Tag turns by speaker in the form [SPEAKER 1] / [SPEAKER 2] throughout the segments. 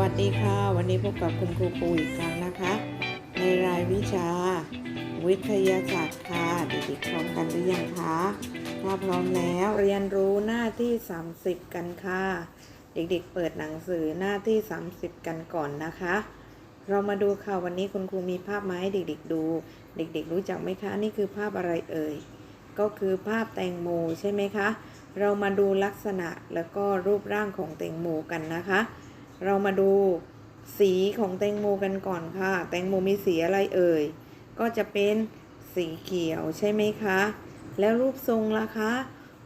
[SPEAKER 1] วัสดีค่ะ วันนี้พบกับคุณครูปูอีกครั้งนะคะ ในรายวิชา วิทยาศาสตร์ค่ะเด็กๆพร้อมกันหรือยังคะถ้าพร้อมแล้วเรียนรู้หน้าที่ 30 กันค่ะ เด็กๆเปิดหนังสือหน้าที่ 30 กันก่อนนะคะ เรามาดูค่ะวันนี้คุณครูมีภาพมาให้เด็กๆดู เด็กๆรู้จักไหมคะนี่คือภาพอะไรเอ่ยก็คือภาพแตงโมใช่ไหมคะ เรามาดูลักษณะแล้วก็รูปร่างของแตงโมกันนะคะ เรามาดูสีของแตงโมกันก่อนค่ะ แตงโมมีสีอะไรเอ่ย ก็จะเป็นสีเขียวใช่ไหมคะ แล้วรูปทรงล่ะคะ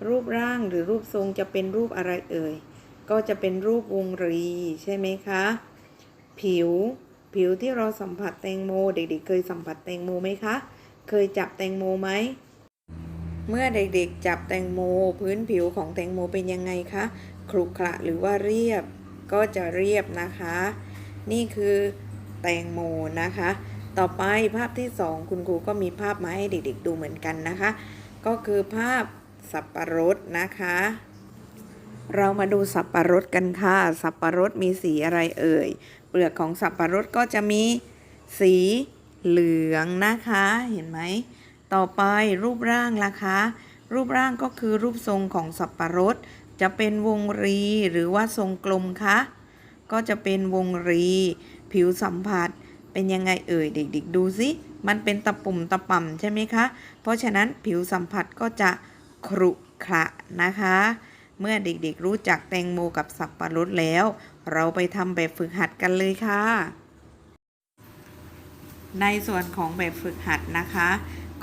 [SPEAKER 1] รูปร่างหรือรูปทรงจะเป็นรูปอะไรเอ่ย ก็จะเป็นรูปวงรีใช่ไหมคะ ผิว ผิวที่เราสัมผัสแตงโม เด็กๆ เคยสัมผัสแตงโมไหมคะ เคยจับแตงโมไหม เมื่อเด็กๆ จับแตงโม พื้นผิวของแตงโมเป็นยังไงคะครุขระหรือว่าเรียบ ก็จะเรียบนะคะ นี่คือแตงโมนะคะ ต่อไปภาพที่สองคุณครูก็มีภาพมาให้เด็กๆดูเหมือนกันนะคะ ก็คือภาพสับปะรดนะคะ เรามาดูสับปะรดกันค่ะ สับปะรดมีสีอะไรเอ่ย เปลือกของสับปะรดก็จะมีสีเหลืองนะคะ เห็นไหม ต่อไปรูปร่างล่ะคะ รูปร่างก็คือรูปทรงของสับปะรด จะเป็นวงรีหรือว่าทรงกลมคะ ก็จะเป็นวงรี ผิวสัมผัสเป็นยังไงเอ่ยเด็กๆ ดูสิ มันเป็นตะปุ่มตะป่ำใช่ไหมคะ เพราะฉะนั้นผิวสัมผัสก็จะครุขระนะคะ เมื่อเด็กๆรู้จักแตงโมกับสับปะรดแล้ว เราไปทำแบบฝึกหัดกันเลยค่ะ ในส่วนของแบบฝึกหัดนะคะ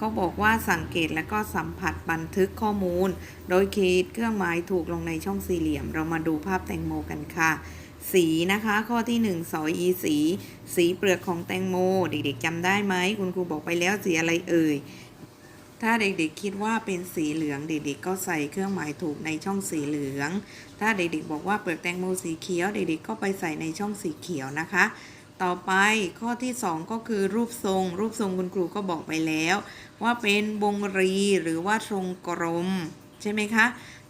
[SPEAKER 1] ก็บอกว่าสังเกตและก็สัมผัสบันทึกข้อมูล โดยขีดเครื่องหมายถูกลงในช่องสี่เหลี่ยม เรามาดูภาพแตงโมกันค่ะ สีนะคะ ข้อที่ 1 สออีสี สีเปลือกของแตงโม เด็กๆจำได้ไหม คุณครูบอกไปแล้วสีอะไรเอ่ยถ้าเด็กๆคิดว่าเป็นสีเหลืองเด็กๆก็ใส่เครื่องหมายถูกในช่องสีเหลือง ถ้าเด็กๆบอกว่าเปลือกแตงโมสีเขียวเด็กๆก็ไปใส่ในช่องสีเขียวนะคะ ต่อไปข้อที่ 2 ก็คือรูปทรง รูปทรงคุณครูก็บอกไปแล้ว ว่าเป็นวงรีหรือว่าทรงกลมใช่ไหมคะ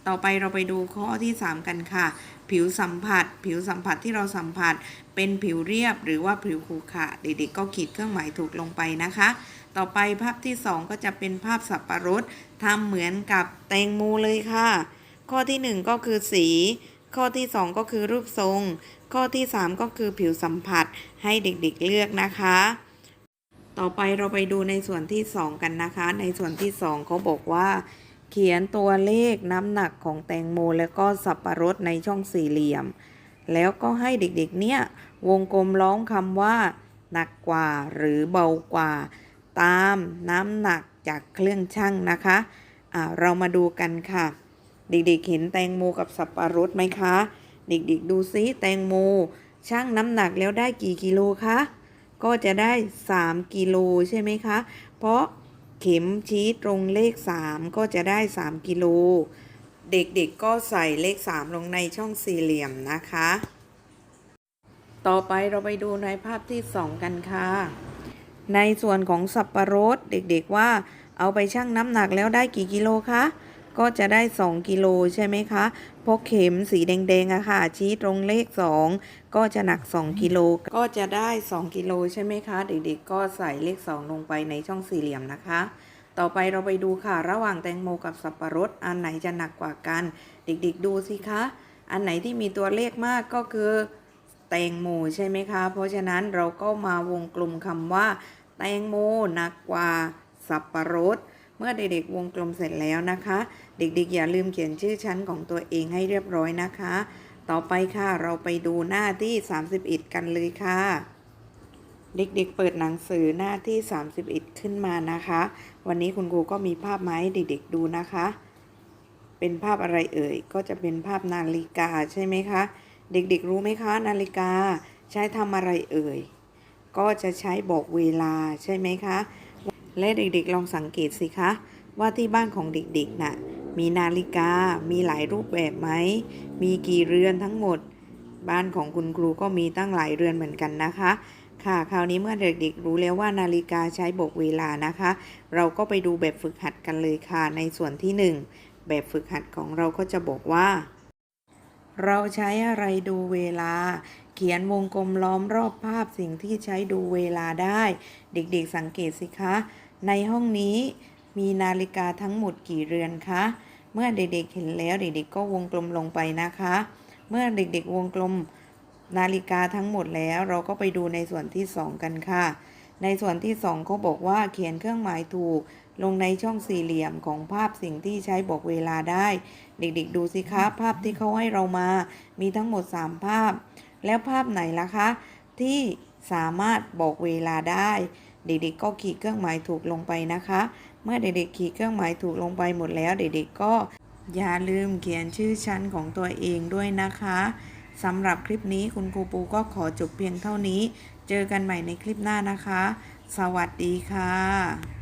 [SPEAKER 1] ต่อไปเราไปดูข้อที่ 3 กันค่ะ ผิวสัมผัส ผิวสัมผัสที่เราสัมผัส เป็นผิวเรียบหรือว่าผิวขรุขระเด็กๆก็ขีดเครื่องหมายถูกลงไปนะคะ ต่อไปภาพที่ 2 ก็จะเป็นภาพสับปะรดทำเหมือนกับแตงโมเลยค่ะ ข้อที่ 1 ก็คือสี ข้อที่ 2 ก็คือรูปทรง ข้อที่ 3 ก็คือผิวสัมผัสให้เด็กๆเลือกนะคะ ต่อไปเราไปดูในส่วนที่ 2 กันนะคะ ในส่วนที่ 2เขาบอกว่า เขียนตัวเลขน้ำหนักของแตงโม และก็สับปะรดในช่องสี่เหลี่ยม แล้วก็ให้เด็กๆเนี่ยวงกลมร้องคำว่า หนักกว่าหรือเบากว่า ตามน้ำหนักจากเครื่องชั่งนะคะอ่าเรามาดูกันค่ะ เด็กๆเห็นแตงโมกับสับปะรดไหมคะ เด็กๆ ดูซิแตงโมชั่งน้ำหนักแล้วได้กี่กิโลคะ ก็จะได้ 3 กิโลใช่ไหมคะ เพราะเข็มชี้ตรงเลข 3 ก็จะได้ 3 กิโล เด็กๆก็ใส่เลข 3 ลงในช่องสี่เหลี่ยมนะคะ ต่อไปเราไปดูในภาพที่ 2 กันค่ะ ในส่วนของสับปะรดเด็กๆว่าเอาไปชั่งน้ำหนักแล้วได้กี่กิโลคะ ก็จะได้ 2 กิโลใช่ไหมคะพราะเข็มสีแดงๆอะค่ะ ชี้ตรงเลข 2 ก็จะหนัก 2 กิโลก็จะได้ 2 กิโลใช่ไหมคะ เด็กๆ ก็ใส่เลข 2 ลงไปในช่องสี่เหลี่ยมนะคะ ต่อไปเราไปดูค่ะ ระหว่างแตงโมกับสับปะรด อันไหนจะหนักกว่ากัน เด็กๆ ดูสิคะ อันไหนที่มีตัวเลขมากก็คือแตงโมใช่ไหมคะ เพราะฉะนั้นเราก็มาวงกลมคำว่า แตงโมหนักกว่าสับปะรด เมื่อเด็กๆวงกลมเสร็จแล้วนะคะ เด็กๆอย่าลืมเขียนชื่อชั้นของตัวเองให้เรียบร้อยนะคะ ต่อไปค่ะเราไปดูหน้าที่ 31 กันเลยค่ะ เด็กๆเปิดหนังสือหน้าที่ 31 ขึ้นมานะคะ วันนี้คุณครูก็มีภาพมาให้เด็กๆดูนะคะ เป็นภาพอะไรเอ่ย ก็จะเป็นภาพนาฬิกาใช่ไหมคะ เด็กๆรู้ไหมคะ นาฬิกาใช้ทำอะไรเอ่ย ก็จะใช้บอกเวลาใช่ไหมคะ และเด็กๆลองสังเกตสิคะ ว่าที่บ้านของเด็กๆน่ะมีนาฬิกา มีหลายรูปแบบไหม มีกี่เรือนทั้งหมด บ้านของคุณครูก็มีตั้งหลายเรือนเหมือนกันนะคะ ค่ะ คราวนี้เมื่อเด็กๆรู้แล้วว่านาฬิกาใช้บอกเวลานะคะ เราก็ไปดูแบบฝึกหัดกันเลยค่ะ ในส่วนที่หนึ่งแบบฝึกหัดของเราก็จะบอกว่า เราใช้อะไรดูเวลา เขียนวงกลมล้อมรอบภาพสิ่งที่ใช้ดูเวลาได้ เด็กๆสังเกตสิคะ ในห้องนี้มีนาฬิกาทั้งหมดกี่เรือนคะ เมื่อเด็กๆเห็นแล้วเด็กๆก็วงกลมลงไปนะคะ เมื่อเด็กๆวงกลมนาฬิกาทั้งหมดแล้วเราก็ไปดูในส่วนที่ 2 กันค่ะ ในส่วนที่2เขาบอกว่าเขียนเครื่องหมายถูก ลงในช่องสี่เหลี่ยมของภาพสิ่งที่ใช้บอกเวลาได้ เด็กๆ ดูสิคะภาพที่เขาให้เรามา มีทั้งหมด 3 ภาพ แล้วภาพไหนล่ะคะ ที่สามารถบอกเวลาได้ เด็กๆก็ขีดเครื่องหมายถูกลงไปนะคะ เมื่อเด็กๆขีดเครื่องหมายถูกลงไปหมดแล้ว เด็กๆก็อย่าลืมเขียนชื่อชั้นของตัวเองด้วยนะคะสำหรับคลิปนี้คุณครูปูก็ขอจบเพียงเท่านี้ เจอกันใหม่ในคลิปหน้านะคะ สวัสดีค่ะ